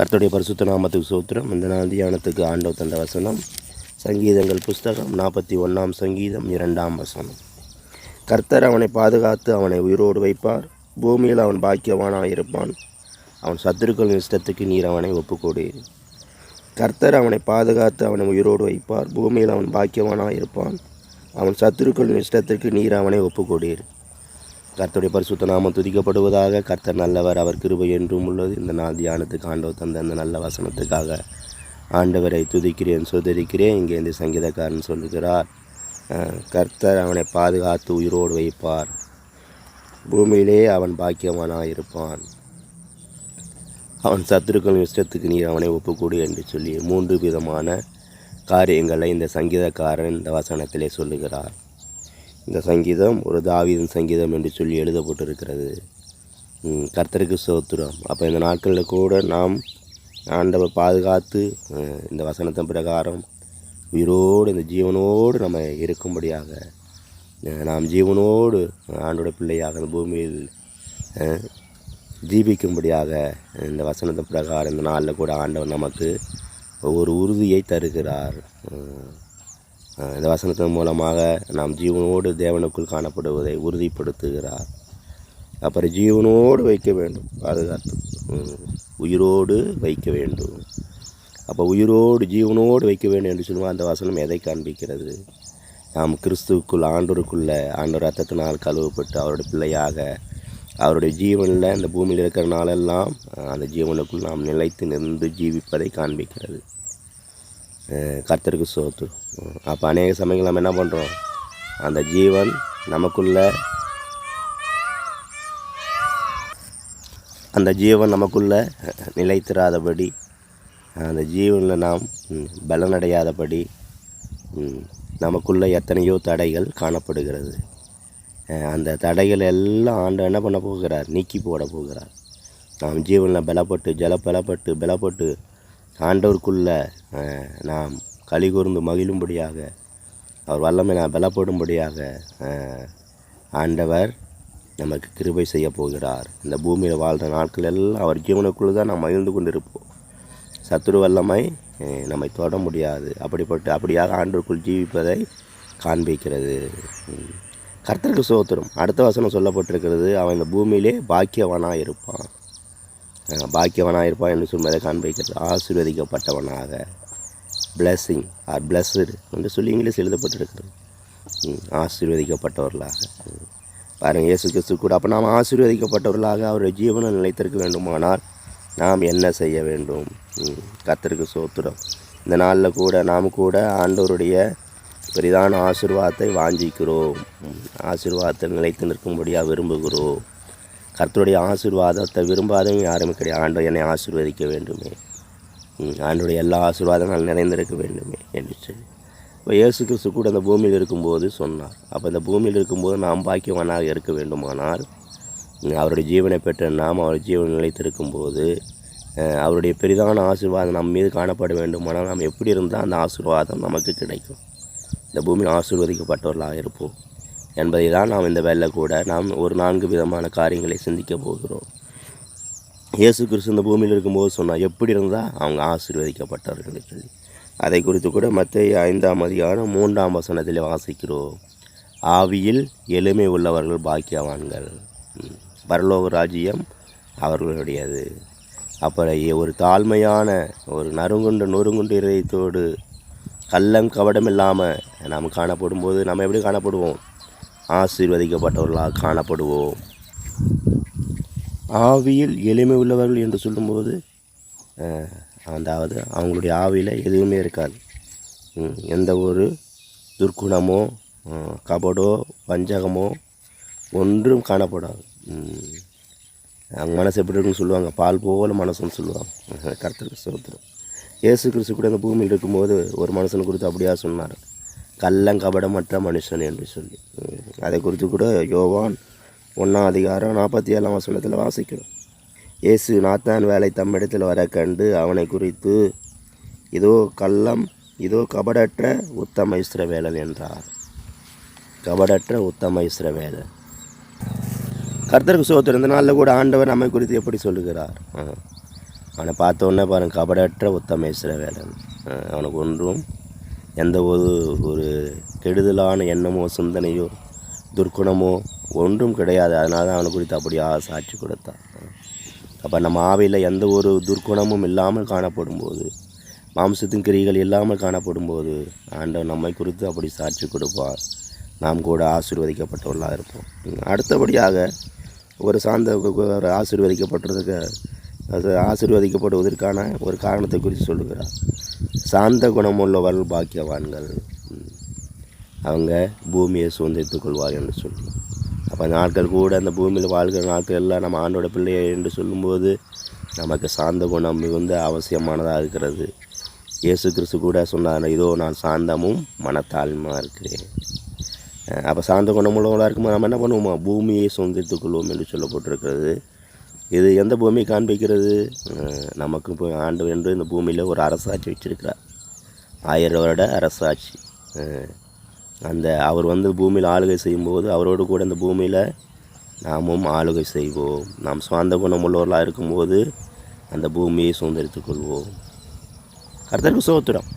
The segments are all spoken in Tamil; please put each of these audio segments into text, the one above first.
கர்த்தருடைய பரிசுத்த நாமத்துக்கு சூத்திரம். இந்த நாள் தியானத்துக்கு ஆண்டவர் தந்த வசனம். சங்கீதங்கள் புஸ்தகம் நாற்பத்தி ஒன்றாம் சங்கீதம் இரண்டாம் வசனம். கர்த்தர் அவனை பாதுகாத்து அவனை உயிரோடு வைப்பார். பூமியில் அவன் பாக்கியவானாக இருப்பான். அவன் சத்துருக்களின் இஷ்டத்துக்கு நீர் அவனை ஒப்புக்கொடு கர்த்தர் அவனை பாதுகாத்து அவனை உயிரோடு வைப்பார். பூமியில் அவன் பாக்கியவானாக இருப்பான். அவன் சத்துருக்களின் இஷ்டத்திற்கு நீர் அவனை ஒப்புக்கொடீர். கர்த்தருடைய பரிசுத்த நாமம் துதிக்கப்படுவதாக கர்த்தர் நல்லவர் அவர் கிருபை என்றும் உள்ளது. இந்த நாள் தியானத்துக்கு ஆண்டவர் தந்த அந்த நல்ல வசனத்துக்காக ஆண்டவரை துதிக்கிறேன் சுதரிக்கிறேன். இங்கே இந்த சங்கீதக்காரன் சொல்லுகிறார் கர்த்தர் அவனை பாதுகாத்து உயிரோடு வைப்பார். பூமியிலே அவன் பாக்கியவானாக இருப்பான் அவன் சத்துருக்களின் இஷ்டத்துக்கு நீர் அவனை ஒப்புக்கூடு என்று சொல்லி மூன்று விதமான காரியங்களை இந்த சங்கீதக்காரன் இந்த வசனத்திலே சொல்லுகிறார். இந்த சங்கீதம் ஒரு தாவீதம் சங்கீதம் என்று சொல்லி எழுதப்பட்டிருக்கிறது. கர்த்தருக்கு சோத்திரம் அப்போ இந்த நாட்களில் கூட நாம் ஆண்டவர் பாதுகாத்து இந்த வசனத்தின் பிரகாரம் உயிரோடு இந்த ஜீவனோடு நம்ம இருக்கும்படியாக நாம் ஜீவனோடு ஆண்டோட பிள்ளையாக இந்த பூமியில் ஜீவிக்கும்படியாக இந்த வசனத்தின் பிரகாரம் இந்த நாளில் கூட ஆண்டவர் நமக்கு ஒரு உறுதியை தருகிறார். இந்த வசனத்தின் மூலமாக நாம் ஜீவனோடு தேவனுக்குள் காணப்படுவதை உறுதிப்படுத்துகிறார். அப்புறம் ஜீவனோடு வைக்க வேண்டும் பாதுகாத்து உயிரோடு வைக்க வேண்டும். அப்போ உயிரோடு ஜீவனோடு வைக்க வேண்டும் என்று சொல்லுவோம் அந்த வசனம் எதை காண்பிக்கிறது? நாம் கிறிஸ்துவுக்குள் ஆண்டோருக்குள்ள ஆண்டோர் ரத்தத்தினால் கழுவப்பட்டு அவருடைய பிள்ளையாக அவருடைய ஜீவனில் இந்த பூமியில் இருக்கிற நாளெல்லாம் அந்த ஜீவனுக்குள் நாம் நிலைத்து நின்று ஜீவிப்பதை காண்பிக்கிறது. கர்த்தருக்கு சோத்து. அப்போ அநேக சமயங்கள் நம்ம என்ன பண்ணுறோம் அந்த ஜீவன் நமக்குள்ள அந்த ஜீவன் நமக்குள்ள நிலைத்திராதபடி அந்த ஜீவனில் நாம் பலனடையாதபடி நமக்குள்ளே நமக்குள்ள எத்தனையோ தடைகள் காணப்படுகிறது. அந்த தடைகள் எல்லாம் ஆண்டு என்ன பண்ண போகிறார்? நீக்கி போட போகிறார். நாம் ஜீவனில் பலப்பட்டு ஜல பலப்பட்டு பலப்பட்டு ஆண்டவருக்குள்ள நாம் களி கூர்ந்து மகிழும்படியாக அவர் வல்லமை நான் பலப்படும்படியாக ஆண்டவர் நமக்கு கிருபை செய்ய போகிறார். இந்த பூமியில் வாழ்கிற நாட்கள் எல்லாம் அவர் ஜீவனுக்குள்ளே தான் நாம் மகிழ்ந்து கொண்டிருப்போம். சத்துரு வல்லமை நம்மை தொட முடியாது. அப்படிப்பட்டு அப்படியாக ஆண்டுக்குள் ஜீவிப்பதை காண்பிக்கிறது. கர்த்தருக்கு சோத்திரம் அடுத்த வசனம் சொல்லப்பட்டிருக்கிறது அவன் இந்த பூமியிலே பாக்கியவனாக இருப்பான். பாக்கியவனாக இருப்பான் என்று சொல்வதை காண்பிக்கிறது. ஆசீர்வதிக்கப்பட்டவனாக. பிளஸ்ஸிங் ஆர் பிளஸ்டு என்று சொல்லி இங்கிலீஷ் எழுதப்பட்டிருக்கிறது. ஆசீர்வதிக்கப்பட்டவர்களாக. பாருங்க இயேசு கிறிஸ்து கூட அப்போ நாம் ஆசீர்வதிக்கப்பட்டவர்களாக அவருடைய ஜீவனம் நிலைத்திருக்க வேண்டுமானால் நாம் என்ன செய்ய வேண்டும்? கத்திற்கு கர்த்தருக்கு சோத்திரம். இந்த நாளில் கூட நாம் கூட ஆண்டவருடைய பெரிதான ஆசிர்வாதத்தை வாஞ்சிக்கிறோம். ம், ஆசீர்வாதத்தை நிலைத்து நிற்கும்படியாக விரும்புகிறோம். கர்த்தருடைய ஆசீர்வாதத்தை விரும்பாதவங்க யாருமே கிடையாது. ஆண்டவர் என்னை ஆசீர்வதிக்க வேண்டுமே. ஆண்டுடைய எல்லா ஆசீர்வாதங்கள் நிறைந்திருக்க வேண்டுமே என்று சொல்லி. இப்போ இயேசு கிறிஸ்து கூட அந்த பூமியில் இருக்கும்போது சொன்னார். அப்போ இந்த பூமியில் இருக்கும்போது நாம் பாக்கியவனாக இருக்க வேண்டுமானால் அவருடைய ஜீவனை பெற்ற நாம் அவர் ஜீவன் நிலைத்திருக்கும்போது அவருடைய பெரிதான ஆசீர்வாதம் நம் மீது காணப்பட வேண்டுமானால் நாம் எப்படி இருந்தால் அந்த ஆசீர்வாதம் நமக்கு கிடைக்கும். இந்த பூமியில் ஆசீர்வதிக்கப்பட்டவர்களாக இருப்போம். என்பதை தான் நாம் இந்த வேலை கூட நாம் ஒரு நான்கு விதமான காரியங்களை சிந்திக்க போகிறோம். இயேசு கிறிஸ்து இந்த பூமியில் இருக்கும்போது சொன்னால் எப்படி இருந்தால் அவங்க ஆசீர்வதிக்கப்பட்டவர்கள் சொல்லி. அதை குறித்து கூட மத்திய ஐந்தாம் அதிகாரம் மூன்றாம் வசனத்தில் வாசிக்கிறோம். ஆவியில் எளிமை உள்ளவர்கள் பாக்கியவான்கள். பரலோக ராஜ்யம் அவர்களுடையது. அப்புறம் ஒரு தாழ்மையான ஒரு நறுங்குண்டு நொறுங்குண்டு இதயத்தோடு கள்ளம் கவடம் இல்லாமல் நாம் காணப்படும்போது நம்ம எப்படி காணப்படுவோம்? ஆசீர்வதிக்கப்பட்டவர்களாக காணப்படுவோம். ஆவியில் எளிமை உள்ளவர்கள் என்று சொல்லும்போது அதாவது அவங்களுடைய ஆவியில் எதுவுமே இருக்காது. எந்த ஒரு துர்க்குணமோ கபடோ வஞ்சகமோ ஒன்றும் காணப்படாது. அவங்க மனசு எப்படி இருக்குன்னு சொல்லுவாங்க. பால் போல மனசுன்னு சொல்லுவாங்க. கருத்துக்கு சோத்திரம் இயேசு கிறிஸ்து கூட அந்த பூமியில் இருக்கும்போது ஒரு மனுஷனை குறித்து அப்படியா சொன்னார். கள்ளங்கபடமற்ற மனுஷன் என்று சொல்லி. அதை குறித்து கூட யோவான் ஒன்றாம் அதிகாரம் நாற்பத்தி ஏழாம் வசனத்தில் வாசிக்கிறோம் இயேசு நாத்தான் வேலை தம்மிடத்தில் வர கண்டு அவனை குறித்து இதோ கள்ளம் இதோ கபடற்ற உத்தம இஸ்ரவேலன் என்றார். கபடற்ற உத்தம இஸ்ரவேலன். கர்த்தருக்கு சோத்திரம் இந்த நாளில் கூட ஆண்டவர் நம்மை குறித்து எப்படி சொல்லுகிறார்? ஆ. அவனை பார்த்த உடனே பாருங்க கபடற்ற உத்தமேஸ்வர இஸ்ரவேலன். அவனுக்கு ஒன்றும் எந்த ஒரு ஒரு கெடுதலான எண்ணமோ சிந்தனையோ துர்க்குணமோ ஒன்றும் கிடையாது. அதனால தான் அவனை குறித்து அப்படியா சாட்சி கொடுத்தான். அப்போ நம்ம ஆவியில் எந்த ஒரு துர்க்குணமும் இல்லாமல் காணப்படும் போது மாம்சத்தின் கிரிகள் இல்லாமல் காணப்படும் போது ஆண்டவர் நம்மை குறித்து அப்படி சாட்சி கொடுப்பார். நாம் கூட ஆசீர்வதிக்கப்பட்டவர்களாக இருப்போம். அடுத்தபடியாக ஒரு சார்ந்த ஒரு ஆசீர்வதிக்கப்பட்டதுக்கு அது ஆசீர்வதிக்கப்படுவதற்கான ஒரு காரணத்தை குறித்து சொல்லுகிறார். சாந்த குணமுள்ளவர்கள் பாக்கியவான்கள். அவங்க பூமியை சுதந்திரித்து கொள்வார் என்று சொல்லி அப்போ நாட்கள் கூட அந்த பூமியில் வாழ்கிற நாட்கள் எல்லாம் நம்ம ஆண்டோட பிள்ளையை என்று சொல்லும்போது நமக்கு சார்ந்த குணம் மிகுந்த அவசியமானதாக இருக்கிறது. இயேசு கிறிஸ்து கூட சொன்னார் இதோ நான் சாந்தமும் மனத்தாழ்மையாக இருக்கிறேன். அப்போ சாந்த குணமுள்ளவங்களாக இருக்கும்போது நம்ம என்ன பண்ணுவோமா? பூமியை சுதந்திரித்து கொள்வோம் என்று சொல்லப்பட்டிருக்கிறது. இது எந்த பூமியை காண்பிக்கிறது? நமக்கு இப்போ ஆண்டு என்று இந்த பூமியில் ஒரு அரசாட்சி வச்சுருக்கிறார். ஆயிரம் வருட அரசாட்சி. அந்த அவர் வந்து பூமியில் ஆளுகை செய்யும்போது அவரோடு கூட இந்த பூமியில் நாமும் ஆளுகை செய்வோம். நாம் சாந்த குணமுள்ளவர்களாக இருக்கும்போது அந்த பூமியை சுதந்திரித்துக் கொள்வோம். கர்த்தருக்கு சோத்திரம்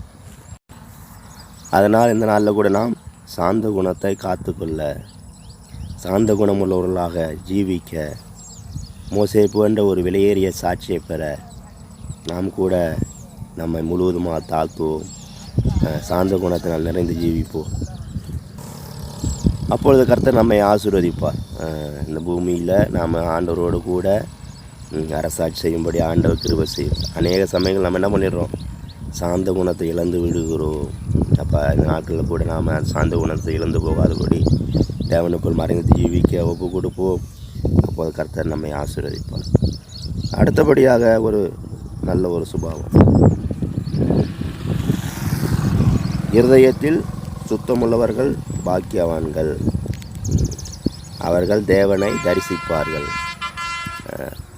அதனால் இந்த நாளில் கூட நாம் சாந்த குணத்தை காத்துக்கொள்ள சாந்த குணமுள்ளவர்களாக ஜீவிக்க மோசை போன்ற ஒரு விலையேறிய சாட்சியை பெற நாம் கூட நம்மை முழுவதுமாக தாழ்த்துவோம். சாந்த குணத்தினால் நிறைந்து ஜீவிப்போம். அப்பொழுது கர்த்தர் நம்மை ஆசீர்வதிப்பார். இந்த பூமியில் நாம் ஆண்டவரோடு கூட அரசாட்சி செய்யும்படி ஆண்டவர் கிருபை செய்யும். அநேக சமயங்கள் நம்ம என்ன பண்ணிடுறோம்? சாந்த குணத்தை இழந்து விடுகிறோம். அப்போ இந்த நாட்களில் கூட நாம் சாந்த குணத்தை இழந்து போகாதபடி தேவனுக்குள் மறைந்து ஜீவிக்க ஒப்பு கொடுப்போம் அப்போது கர்த்தர் நம்மை ஆசீர்வதிப்பார். அடுத்தபடியாக ஒரு நல்ல ஒரு சுபாவம். இருதயத்தில் சுத்தமுள்ளவர்கள் பாக்கியவான்கள். அவர்கள் தேவனை தரிசிப்பார்கள்.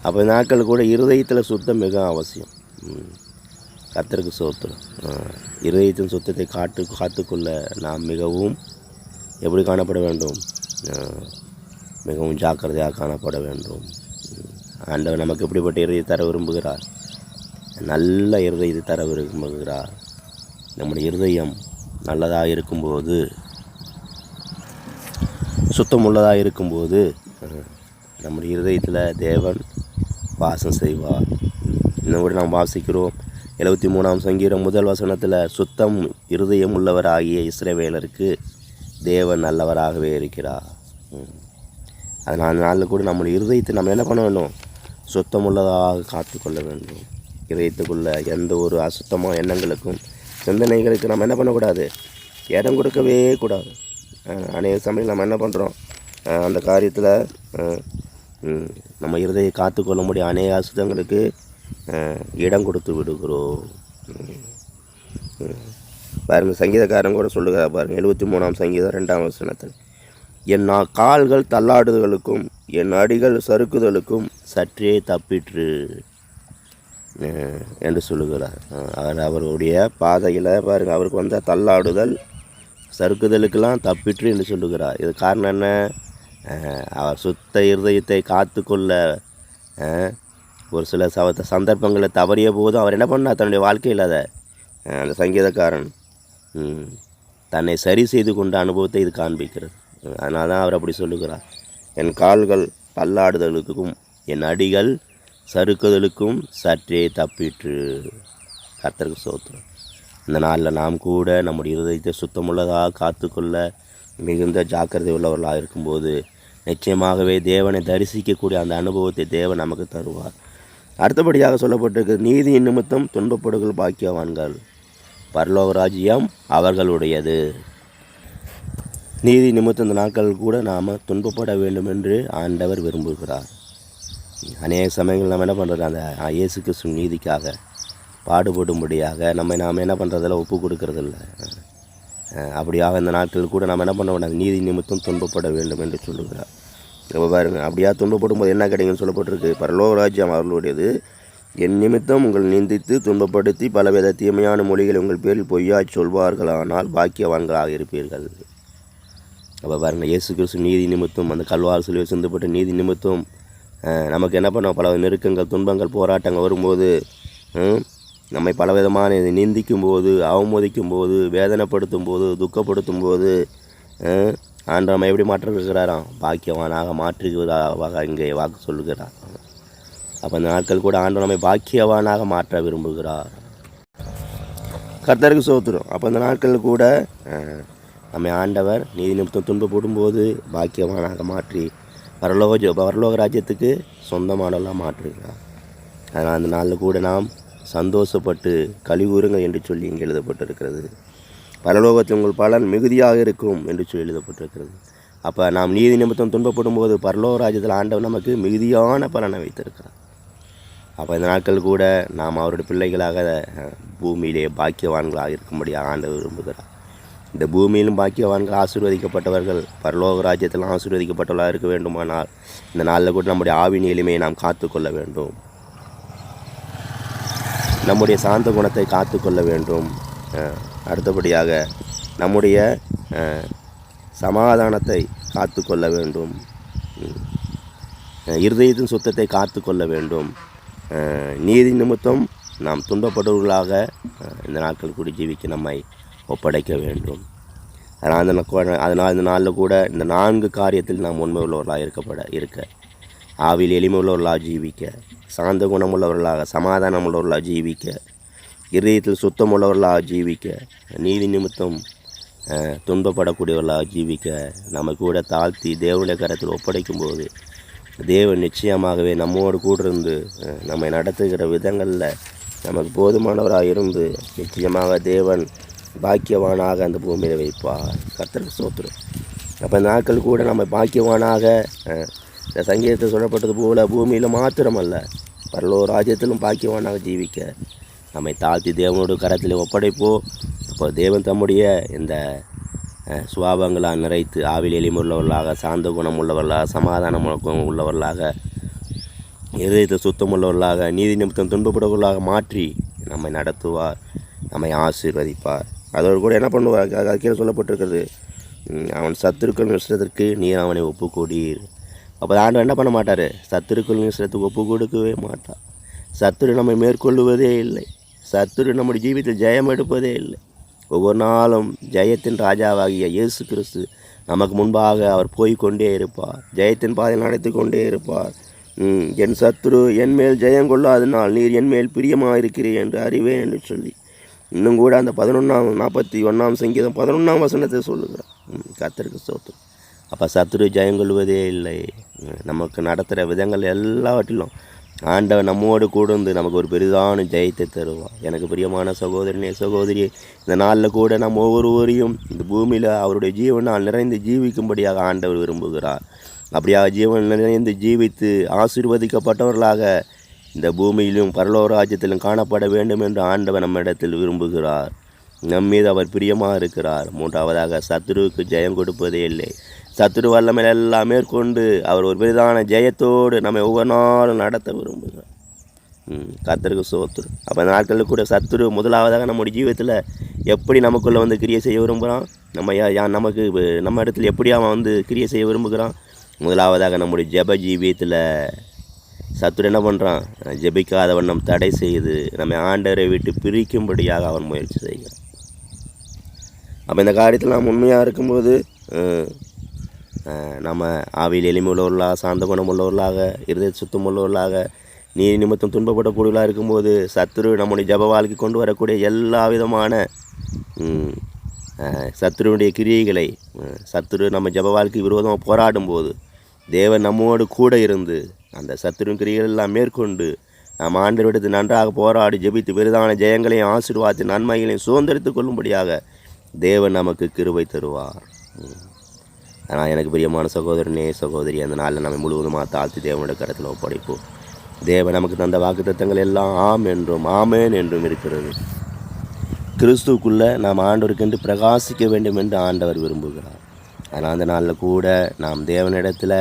அப்போ நாட்கள் கூட இருதயத்தில் சுத்தம் மிக அவசியம். கத்தருக்கு கர்த்தருக்கு சோத்திரம். இருதயத்தின் சுத்தத்தை காட்டு காத்துக்கொள்ள நாம் மிகவும் எப்படி காணப்பட வேண்டும்? மிகவும் ஜாக்கிரதையாக காணப்பட வேண்டும். ஆண்டவர் நமக்கு எப்படிப்பட்ட இருதயத்தை தர விரும்புகிறார்? நல்ல இருதயத்தை தர விரும்புகிறார். நம்முடைய இருதயம் நல்லதாக இருக்கும்போது சுத்தமுள்ளதாக இருக்கும்போது நம்முடைய இருதயத்தில் தேவன் வாசம் செய்வார். இன்னும் கூட நாம் வாசிக்கிறோம் எழுபத்தி மூணாம் சங்கீதம் முதல் வசனத்தில் சுத்தம் இருதயம் உள்ளவராகிய இஸ்ரவேலருக்கு தேவன் நல்லவராகவே இருக்கிறார். ம். அதனால் நாளில் கூட நம்முடைய இருதயத்தை நம்ம என்ன பண்ண வேண்டும்? சுத்தமுள்ளதாக காத்துக்கொள்ள வேண்டும். இதயத்துக்குள்ள எந்த ஒரு அசுத்தமான எண்ணங்களுக்கும் சிந்தனைகளுக்கு நம்ம என்ன பண்ணக்கூடாது? இடம் கொடுக்கவே கூடாது. அநேக சமயம் நம்ம என்ன பண்ணுறோம் அந்த காரியத்தில் நம்ம இருதையை காத்துக்கொள்ள முடியும் அநேக அசுத்தங்களுக்கு இடம் கொடுத்து விடுகிறோம். பாருங்கள் சங்கீதக்காரன் கூட சொல்லுகிறா பாருங்கள் எழுபத்தி மூணாம் சங்கீதம் ரெண்டாம் வசனத்தில். என் கால்கள் தள்ளாடுதலுக்கும் என் அடிகள் சறுக்குதலுக்கும் சற்றே தப்பிற்று. என்று சொல்லுகிறார். அவர் அவருடைய பாதையில் பாருங்கள் அவருக்கு வந்த தள்ளாடுதல் சறுக்குதலுக்கெல்லாம் தப்பிற்று என்று சொல்லுகிறார். இது காரணம் என்ன? அவர் சுத்த இருதயத்தை காத்துக்கொள்ள ஒரு சில சவ சந்தர்ப்பங்களை தவறிய போதும் அவர் என்ன பண்ணார்? தன்னுடைய வாழ்க்கையில் அதை அந்த சங்கீதக்காரன் ம், தன்னை சரி செய்து கொண்ட அனுபவத்தை இது காண்பிக்கிறது. அதனால் தான் அவர் அப்படி சொல்லுகிறார். என் கால்கள் பல்லாடுதலுக்கும் என் அடிகள் சறுக்குதலுக்கும் சற்றே தப்பிற்று. கர்த்தருக்கு சோத்துறோம் இந்த நாளில் நாம் கூட நம்முடைய இருதயத்தை சுத்தமுள்ளதாக காத்துக்கொள்ள மிகுந்த ஜாக்கிரதை உள்ளவர்களாக இருக்கும்போது நிச்சயமாகவே தேவனை தரிசிக்கக்கூடிய அந்த அனுபவத்தை தேவன் நமக்கு தருவார். அடுத்தபடியாக சொல்லப்பட்டிருக்கு நீதியின் நிமித்தம் துன்பப்படுகள் பாக்கியவான்கள். பரலோக ராஜ்யம் அவர்களுடையது. நீதி நிமித்தம் இந்த நாட்கள் கூட நாம் துன்பப்பட வேண்டும் என்று ஆண்டவர் விரும்புகிறார். அநேக சமயங்கள் நம்ம என்ன பண்ணுறது அந்த இயேசு கிறிஸ்து நீதிக்காக பாடுபடும்படியாக நம்ம நாம் என்ன பண்ணுறதில்ல ஒப்பு கொடுக்கறதில்ல. அப்படியாக இந்த நாட்கள் கூட நம்ம என்ன பண்ண வேண்டாம் நீதி நிமித்தம் துன்பப்பட வேண்டும் என்று சொல்லுகிறார். இப்போ பாருங்கள் அப்படியா துன்பப்படும் போது என்ன கிடைக்குன்னு சொல்லப்பட்டிருக்கு? பரலோக ராஜ்யம் அவர்களுடையது என் நிமித்தம் உங்கள் நிந்தித்து துன்பப்படுத்தி பலவித தீமையான மொழிகளை உங்கள் பேரில் பொய்யா சொல்வார்களானால் பாக்கியவான்களாக இருப்பீர்கள். அப்போ பாருங்கள் இயேசு கிறிஸ்து நீதி நிமித்தம் அந்த கல்வார் சிலுவை சிந்தப்பட்ட நீதி நிமித்தம் நமக்கு என்ன பண்ணோம்? பல நெருக்கங்கள் துன்பங்கள் போராட்டங்கள் வரும்போது நம்மை பலவிதமான நிந்திக்கும் போது அவமதிக்கும் போது வேதனைப்படுத்தும் போது துக்கப்படுத்தும் போது ஆண்டு நம்ம எப்படி மாற்றிருக்கிறாராம் பாக்கியவானாக மாற்றுகிறாவாக இங்கே வாக்கு சொல்லுகிறார். அப்போ அந்த நாட்கள் கூட ஆண்டு நம்மை பாக்கியவானாக மாற்ற விரும்புகிறார். கர்த்தருக்கு சோத்துரும். அப்போ அந்த நாட்களில் கூட நம்மை ஆண்டவர் நீதி நிமித்தம் துன்பப்படும் போது பாக்கியவானாக மாற்றி பரலோக வரலோக பரலோக ராஜ்யத்துக்கு சொந்தமானலாம் மாற்றுகிறார். அதனால் அந்த நாளில் கூட நாம் சந்தோஷப்பட்டு கழிவுறுங்கள் என்று சொல்லி இங்கே எழுதப்பட்டிருக்கிறது. பரலோகத்தில் உங்கள் பலன் மிகுதியாக இருக்கும் என்று சொல்லி எழுதப்பட்டிருக்கிறது. அப்போ நாம் நீதி நிமித்தம் துன்பப்படும் போது பரலோக ராஜ்யத்தில் ஆண்டவர் நமக்கு மிகுதியான பலனை வைத்திருக்கிறார். அப்போ இந்த நாட்கள் கூட நாம் அவருடைய பிள்ளைகளாக பூமியிலே பாக்கியவான்களாக இருக்கும்படியாக ஆண்டவர் விரும்புகிறார். இந்த பூமியிலும் பாக்கியவான்கள் ஆசீர்வதிக்கப்பட்டவர்கள் பரலோக ராஜ்யத்திலும் ஆசீர்வதிக்கப்பட்டவர்களாக இருக்க வேண்டுமானால் இந்த நாளில் கூட நம்முடைய ஆவின் எளிமையை நாம் காத்துக்கொள்ள வேண்டும். நம்முடைய சாந்த குணத்தை காத்துக்கொள்ள வேண்டும். அடுத்தபடியாக நம்முடைய சமாதானத்தை சமாதானத்தை காத்துக்கொள்ள வேண்டும். இருதயத்தின் சுத்தத்தை காத்துக்கொள்ள வேண்டும். நீதி நிமித்தம் நாம் துன்பப்படுவர்களாக இந்த நாட்கள் கூடி ஜீவிக்க நம்மை ஒப்படைக்க வேண்டும். அதனால் அந்த அதனால் இந்த நாளில் கூட இந்த நான்கு காரியத்தில் நாம் உண்மை உள்ளவர்களாக இருக்கப்பட இருக்க ஆவில் எளிமையுள்ளவர்களாக ஜீவிக்க சாந்த குணமுள்ளவர்களாக சமாதானம் உள்ளவர்களாக ஜீவிக்க இருதயத்தில் சுத்தமுள்ளவர்களாக ஜீவிக்க நீதி நிமித்தம் துன்பப்படக்கூடியவர்களாக ஜீவிக்க நம்ம கூட தாழ்த்தி தேவனுடைய கரத்தில் ஒப்படைக்கும் போது தேவன் நிச்சயமாகவே நம்மோடு கூட இருந்து நம்மை நடத்துகிற விதங்களில் நமக்கு போதுமானவராக இருந்து நிச்சயமாக தேவன் பாக்கியவானாக அந்த பூமியில் வைப்பார். கத்திர சோத்துரும் அப்போ நாட்கள் கூட நம்ம பாக்கியவானாக இந்த சங்கீதத்தில் சொல்லப்பட்டது போல பூமியில் மாத்திரமல்ல பரலோ ராஜ்யத்திலும் பாக்கியவானாக ஜீவிக்க. நம்மை தாழ்த்தி தேவனோட கரத்தில் ஒப்படைப்போ. அப்போ தேவன் தம்முடைய இந்த சுவாபங்களாக நிறைத்து ஆவில் எளிமுள்ளவர்களாக சாந்த குணம் உள்ளவர்களாக சமாதானம் குணம் உள்ளவர்களாக இதயத்தை சுத்தமுள்ளவர்களாக நீதி நிமித்தம் துன்பப்படுவர்களாக மாற்றி நம்மை நடத்துவார் நம்மை ஆசீர்வதிப்பார். அதோடு கூட என்ன பண்ணுவார்? கீழே சொல்லப்பட்டிருக்கிறது. அவன் சத்துருக்கள் இஷ்டத்திற்கு நீர் அவனை ஒப்பு அப்போ ஆண்டு என்ன பண்ண மாட்டார்? சத்துருக்குள் இஷ்டத்துக்கு ஒப்பு கொடுக்கவே மாட்டார். சத்துரு நம்மை மேற்கொள்ளுவதே இல்லை. சத்துரு நம்முடைய ஜீவிதத்தில் ஜெயம் எடுப்பதே இல்லை. ஒவ்வொரு நாளும் ஜெயத்தின் ராஜாவாகிய இயேசு கிறிஸ்து நமக்கு முன்பாக அவர் போய் கொண்டே இருப்பார். ஜெயத்தின் பாதையில் நடத்தி கொண்டே இருப்பார் என் சத்துரு என் மேல் ஜெயம் கொள்ளாதனால் நீர் என் மேல் பிரியமாக இருக்கிறீர் என்று அறிவேன் என்று சொல்லி இன்னும் கூட அந்த பதினொன்றாம் நாற்பத்தி ஒன்றாம் சங்கீதம் பதினொன்றாம் வசனத்தை சொல்லுகிறார். ம், சோத்து அப்போ சத்துரு ஜெயம் கொள்வதே இல்லை. நமக்கு நடத்துகிற விதங்கள் எல்லாவற்றிலும் ஆண்டவர் நம்மோடு கூட இருந்து நமக்கு ஒரு பெரிதான ஜெயத்தை தருவார். எனக்கு பிரியமான சகோதரனே சகோதரி இந்த நாளில் கூட நம்ம ஒவ்வொருவரையும் இந்த பூமியில் அவருடைய ஜீவனால் நிறைந்து ஜீவிக்கும்படியாக ஆண்டவர் விரும்புகிறார். அப்படியாக ஜீவன் நிறைந்து ஜீவித்து ஆசீர்வதிக்கப்பட்டவர்களாக இந்த பூமியிலும் பரலோராஜ்யத்திலும் காணப்பட வேண்டும் என்று ஆண்டவர் நம்மிடத்தில் விரும்புகிறார். நம் மீது அவர் பிரியமாக இருக்கிறார். மூன்றாவதாக சத்ருவுக்கு ஜெயம் கொடுப்பதே இல்லை. சத்ரு வல்லமையில் எல்லாம் மேற்கொண்டு அவர் ஒரு பெரிதான ஜெயத்தோடு நம்மை ஒவ்வொரு நாளும் நடத்த விரும்புகிறார். கத்தருக்கு சோத்துரு. அப்போ நாட்களில் கூட சத்துரு முதலாவதாக நம்முடைய ஜீவத்தில் எப்படி நமக்குள்ளே வந்து கிரியை செய்ய விரும்புகிறான்? நம்ம யா- யா- நமக்கு நம்ம இடத்துல எப்படி அவன் வந்து கிரியை செய்ய விரும்புகிறான்? முதலாவதாக நம்முடைய ஜெப ஜீவியத்தில் சத்துரு என்ன பண்ணுறான் ஜெபிக்காத வண்ணம் தடை செய்து நம்ம ஆண்டவரை விட்டு பிரிக்கும்படியாக அவன் முயற்சி செய்கிறான். அப்போ இந்த காரியத்தில் நாம் உண்மையாக இருக்கும்போது நம்ம ஆவியில் எளிமை உள்ளவர்களாக சாந்த குணம் உள்ளவர்களாக இருதய சுத்தம் உள்ளவர்களாக நீர் நிமித்தம் துன்பப்படக்கூடியவர்களாக இருக்கும்போது சத்துரு நம்முடைய ஜப வாழ்க்கை கொண்டு வரக்கூடிய எல்லா விதமான ம், கிரியைகளை சத்ரு சத்துரு நம்ம ஜப வாழ்க்கை விரோதமாக போராடும் போது தேவன் நம்மோடு கூட இருந்து அந்த சத்துருவின் கிரியைகள் எல்லாம் மேற்கொண்டு நாம் ஆண்டவரிடத்து நன்றாக போராடி ஜெபித்து விருதான ஜெயங்களையும் ஆசீர்வாதத்தின் நன்மைகளையும் சுதந்திரித்துக் கொள்ளும்படியாக தேவன் நமக்கு கிருபை தருவார். ஆனால் எனக்கு பிரியமான சகோதரனே சகோதரி அந்த நாளில் நம்ம முழுவதுமாக தாழ்த்தி தேவனுடைய கருத்தில் ஒப்படைப்போம். தேவன் நமக்கு தந்த வாக்குத்தத்தங்கள் எல்லாம் ஆம் என்றும் ஆமேன் என்றும் இருக்கிறது. கிறிஸ்துவுக்குள்ளே நாம் ஆண்டவருக்கென்று பிரகாசிக்க வேண்டும் என்று ஆண்டவர் விரும்புகிறார். ஆனால் அந்த நாளில் கூட நாம் தேவனிடத்தில்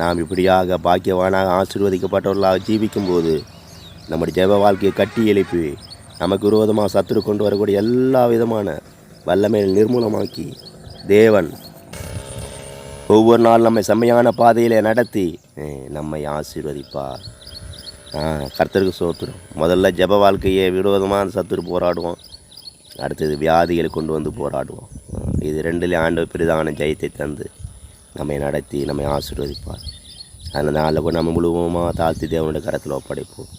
நாம் இப்படியாக பாக்கியவானாக ஆசீர்வதிக்கப்பட்டவர்களாக ஜீவிக்கும்போது நம்முடைய ஜெப வாழ்க்கையை கட்டி எழுப்பி நமக்கு விரோதமாக சத்துரு கொண்டு வரக்கூடிய எல்லா விதமான வல்லமையை நிர்மூலமாக்கி தேவன் ஒவ்வொரு நாள் நம்மை செம்மையான பாதையிலே நடத்தி நம்மை ஆசீர்வதிப்பார். கர்த்தருக்கு சோத்துரும். முதல்ல ஜெப வாழ்க்கையை விரோதமான சத்துரு போராடுவோம். அடுத்தது வியாதிகளை கொண்டு வந்து போராடுவோம். இது ரெண்டுலேயும் ஆண்டு பெரிதான ஜெயத்தை தந்து நம்மை நடத்தி நம்மை ஆசீர்வதிப்பார். அந்த நாளில் கூட நம்ம முழுவதுமாக தாழ்த்தி தேவனுடைய கரத்தில் ஒப்படைப்போம்.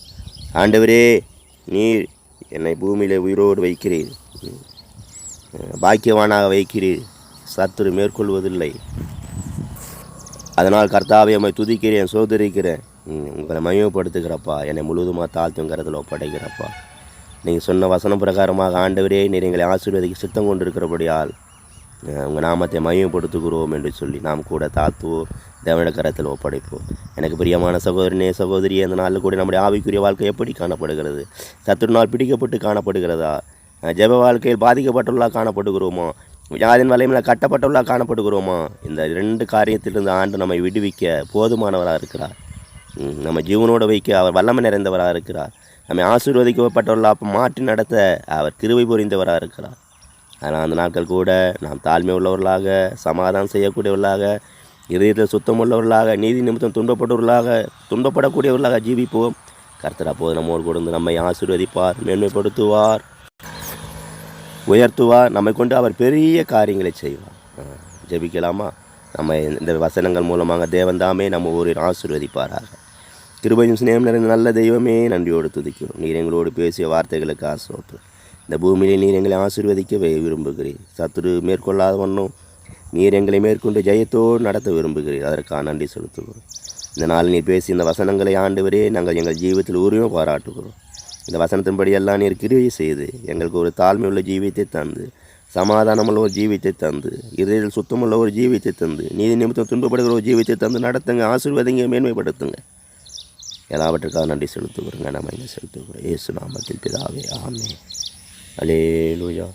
ஆண்டவரே நீர் என்னை பூமியில் உயிரோடு வைக்கிறீர். பாக்கியவானாக வைக்கிறீர். சத்துரு மேற்கொள்வதில்லை. அதனால் கர்த்தாவை அம்மை துதிக்கிறேன் சோதரிக்கிறேன். உங்களை மகிமைப்படுத்துகிறப்பா என்னை முழுவதுமாக தாழ்த்தும் ஒப்படைக்கிறப்பா. நீங்கள் சொன்ன வசனம் பிரகாரமாக ஆண்டவரே நீர் எங்களை ஆசீர்வதிக்கு சித்தம் கொண்டிருக்கிறபடியால் உங்கள் நாமத்தை மகிமைப்படுத்துகிறோம் என்று சொல்லி நாம் கூட தாத்துவோம் தேவனுடைய கரத்தில் ஒப்படைப்போம். எனக்கு பிரியமான சகோதரனே சகோதரி அந்த நாளில் கூட நம்முடைய ஆவிக்குரிய வாழ்க்கை எப்படி காணப்படுகிறது? சத்துருநாள் பிடிக்கப்பட்டு காணப்படுகிறதா? ஜெப வாழ்க்கையில் பாதிக்கப்பட்டுள்ளா காணப்படுகிறோமோ யாரின் வலைமையில் கட்டப்பட்டுள்ளா காணப்படுகிறோமோ இந்த ரெண்டு காரியத்திலிருந்து ஆண்டு நம்மை விடுவிக்க போதுமானவராக இருக்கிறார். நம்ம ஜீவனோடு வைக்க அவர் வல்லமை நிறைந்தவராக இருக்கிறார். நம்மை ஆசீர்வதிக்கப்பட்டுள்ள மாற்றி நடத்த அவர் கிருவை புரிந்தவராக இருக்கிறார். ஆனால் அந்த நாட்கள் கூட நாம் தாழ்மை உள்ளவர்களாக சமாதானம் செய்யக்கூடியவர்களாக இதயத்தில் சுத்தம் உள்ளவர்களாக நீதி நிமித்தம் துன்பப்பட்டவர்களாக துன்பப்படக்கூடியவர்களாக ஜீவிப்போம். கர்த்தர் அப்போது நம்மோடு கொடுத்து நம்மை ஆசீர்வதிப்பார் மேன்மைப்படுத்துவார். உயர்த்துவார் நம்மை கொண்டு அவர் பெரிய காரியங்களை செய்வார். ஜெபிக்கலாமா? நம்ம இந்த வசனங்கள் மூலமாக தேவன்தாமே நம்ம ஊரில் ஆசீர்வதிப்பாராக. கிருபையும் சிநேகம் நிறைந்த நல்ல தெய்வமே நன்றியோடு துதிக்கிறோம். நீர் எங்களோடு பேசிய வார்த்தைகளுக்கு ஆசோப்பு இந்த பூமியிலே நீர் எங்களை ஆசீர்வதிக்கவே விரும்புகிறீர். சத்துரு மேற்கொள்ளாத ஒன்றும் நீர் எங்களை மேற்கொண்டு ஜெயத்தோடு நடத்த விரும்புகிறீர். அதற்காக நன்றி செலுத்துகிறோம். இந்த நாள் நீர் பேசி இந்த வசனங்களை ஆண்டவரே நாங்கள் எங்கள் ஜீவத்தில் உரிமை பாராட்டுகிறோம். இந்த வசனத்தின்படி எல்லாம் நீர் கிருவை செய்து எங்களுக்கு ஒரு தாழ்மை உள்ள ஜீவியத்தை தந்து சமாதானமுள்ள ஒரு ஜீவித்தை தந்து இதயத்தில் சுத்தமுள்ள ஒரு ஜீவித்தை தந்து நீதி நிமித்தம் துன்பப்படுகிற ஒரு ஜீவித்தை தந்து நடத்துங்க ஆசீர்வாதங்க மேன்மைப்படுத்துங்க. எல்லாவற்றுக்காக நன்றி செலுத்துகிறோங்க நம்ம என்ன செலுத்துகிறோம். ஏசு நாமத்தில் பிதாவே ஆமே அலேலுயா